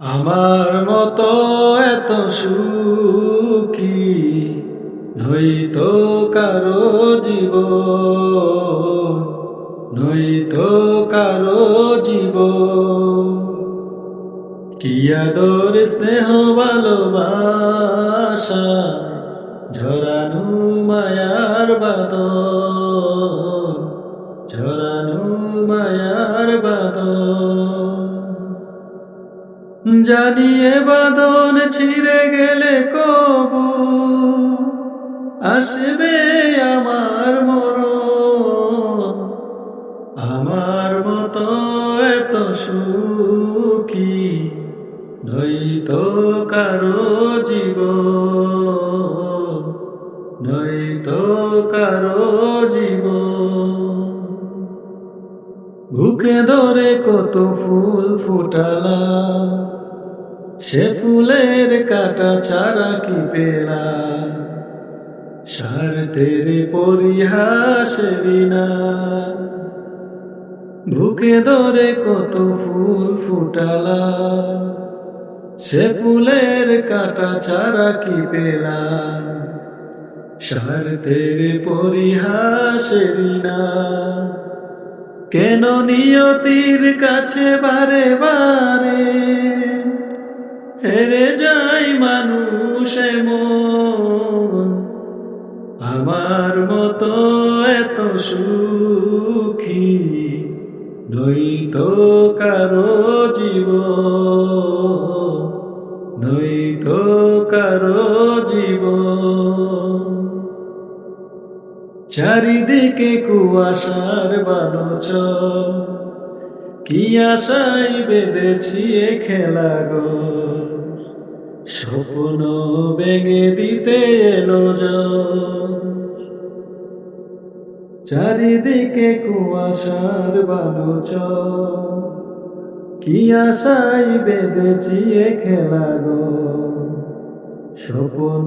আমার মতো এত সুখী নইতো কারও জীব নইতো কারও জীব কি আদর, স্নেহ, ভালোবাসা, ঝরানু মায়ার বাদ ঝরানু জানিয়ে বাদন ছিঁড়ে গেলে কবু। আসবে আমার মরণ, আমার মতো এত সুখী নইতো কারও জীব নইতো কারও জীব বুকে ধরে কত ফুল ফুটালা। সে ফুলের কাটা ছাড়া কি পেলা। স্বার্থের পরিহাসেরই না বুকে ধরে কত ফুল ফুটালা। সে ফুলের কাটা ছাড়া কি পেলা। স্বার্থের পরিহাসেরই না কেন নিয়তির কাছে বারে বারে হেরে যাই মানুষ এমন আমার মতো এত সুখী নইতো কারও জীব নইতো কারও চারিদিকে কুয়াশার বালুচ। কি আশাই বেঁধেছি এ খেলা গো স্বপ্ন ভেঙে দিতে এলো। চারিদিকে কুয়াশার বালুচ। কি আশাই বেঁধেছি এ খেলা গো স্বপ্ন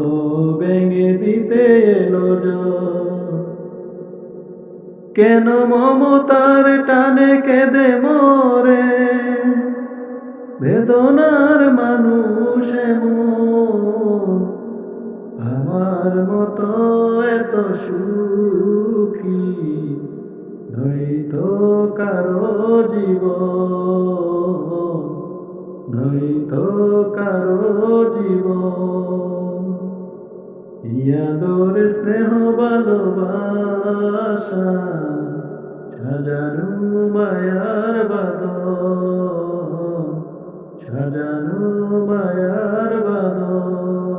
কেন মমতার টানে কেঁদে মরে? বেদনার মানুষ আমার মতো এত সুখী নইতো কারও জীব নইতো কারও জীবন। ইয়াদর স্নেহ ভালোবাসা সাজানু মায়ার বাদ সাজানু মায়ার বাদন